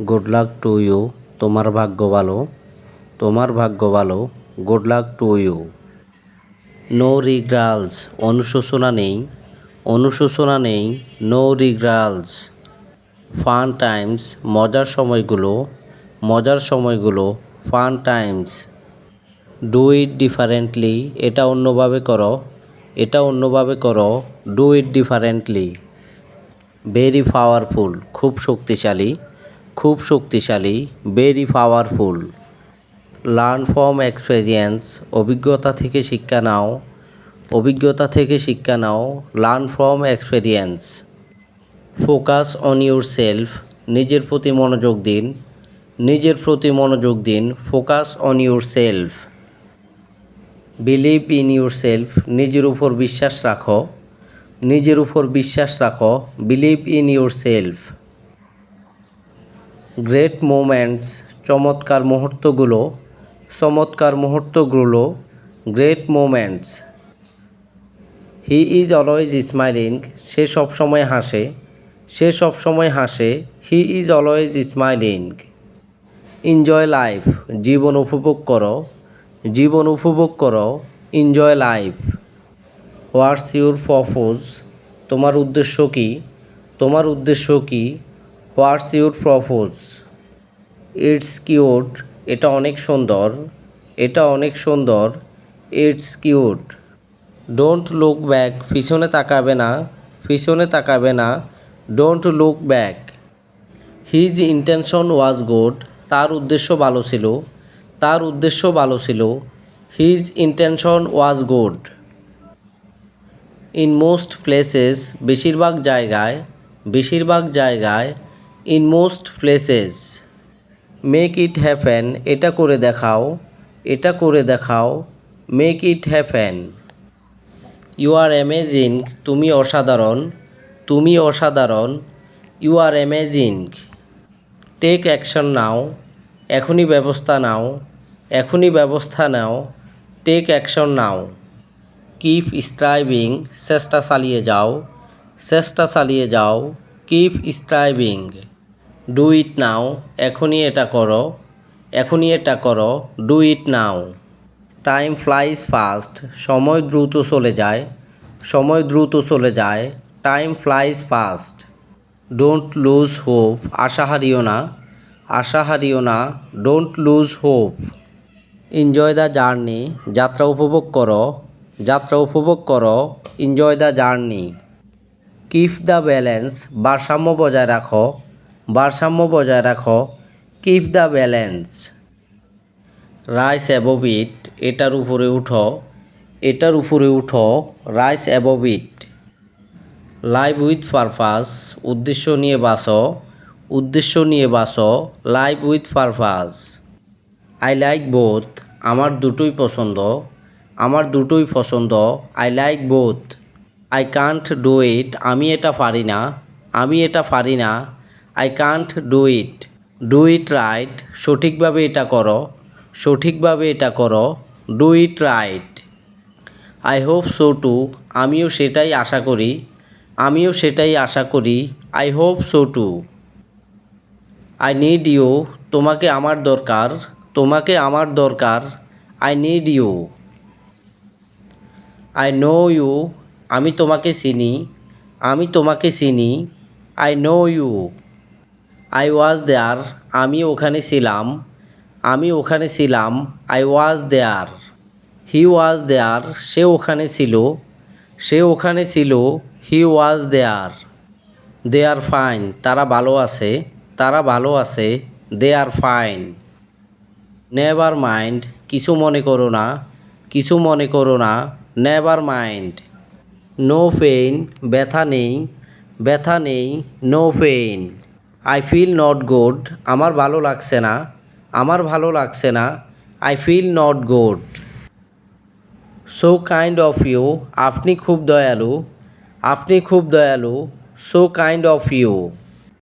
Good luck to you তোমার ভাগ্য ভালো। তোমার ভাগ্য ভালো। Good luck to you no regrets অনুশোচনা নেই। অনুশোচনা নেই। নো রিগ্রালস ফান টাইমস মজার সময়গুলো। মজার সময়গুলো। Fun times do it differently এটা অন্যভাবে করো। এটা অন্যভাবে করো। Do it differently very powerful খুব শক্তিশালী। খুব শক্তিশালী very powerful learn from experience অভিজ্ঞতা থেকে শিক্ষা নাও, অভিজ্ঞতা থেকে শিক্ষা নাও learn from experience focus on yourself নিজের প্রতি মনোযোগ দিন, নিজের প্রতি মনোযোগ দিন focus on yourself believe in yourself নিজের উপর বিশ্বাস রাখো, নিজের উপর বিশ্বাস রাখো believe in yourself great moments, চমৎকার মুহূর্তগুলো চমৎকার মুহূর্তগুলো, great moments. He is always smiling সে সবসময় হাসে, সে সবসময় হাসে he is always smiling enjoy life জীবন উপভোগ করো, জীবন উপভোগ করো enjoy life what's your purpose তোমার উদ্দেশ্য কী? তোমার উদ্দেশ্য কী? What's your purpose? It's cute. এটা অনেক সুন্দর। এটা অনেক সুন্দর। It's cute. Don't look back. পিছনে তাকাবে না। পিছনে তাকাবে না। Don't look back. His intention was good. তার উদ্দেশ্য ভালো ছিল। তার উদ্দেশ্য ভালো ছিল। His intention was good. In most places, বেশিরভাগ জায়গায় বেশিরভাগ জায়গায় in most places make it happen এটা করে দেখাও, এটা করে দেখাও make it happen you are amazing তুমি অসাধারণ তুমি অসাধারণ you are amazing take action now এখনই ব্যবস্থা নাও, এখনই ব্যবস্থা নাও take action now keep striving চেষ্টা চালিয়ে যাও, চেষ্টা চালিয়ে যাও keep striving do it now এখনই এটা করো, এখনই এটা করো do it now time flies fast সময় দ্রুত চলে যায়, সময় দ্রুত চলে যায় time flies fast don't lose hope আশা হারিও না, আশা হারিও না don't lose hope enjoy the journey যাত্রা উপভোগ করো, যাত্রা উপভোগ করো enjoy the journey keep the balance ভারসাম্য বজায় রাখো ভারসাম্য বজায় রাখো। Keep the balance rise above এটার উপরে উঠো। এটার উপরে উঠো rise above live with purpose উদ্দেশ্য নিয়ে বাসো। উদ্দেশ্য নিয়ে বাসো live with purpose I like both আমার দুটোই পছন্দ। আমার দুটোই পছন্দ I like both I can't do it আমি এটা পারি না। আমি এটা পারি না। I can't do it do it right সঠিকভাবে এটা করো। সঠিকভাবে এটা করো। Do it right I hope so too আমিও সেটাই আশা করি। আমিও সেটাই আশা করি। I hope so too I need you তোমাকে আমার দরকার। তোমাকে আমার দরকার। I need you I know you আমি তোমাকে চিনি। আমি তোমাকে চিনি। I know you I was there আমি ওখানে ছিলাম, আমি ওখানে ছিলাম আই ওয়াজ দেয়ার হি ওয়াজ দেয়ার সে ওখানে ছিল, সে ওখানে ছিল হি ওয়াজ দেয়ার দে আর ফাইন তারা ভালো আছে, তারা ভালো আছে they are fine never mind কিছু মনে করো না, কিছু মনে করো না নেভার মাইন্ড নো পেইন ব্যথা নেই ব্যথা নেই no pain I feel not good আমার ভালো লাগছে না। আমার ভালো লাগছে না। I feel not good so kind of you আপনি খুব দয়ালু। আপনি খুব দয়ালু। So kind of you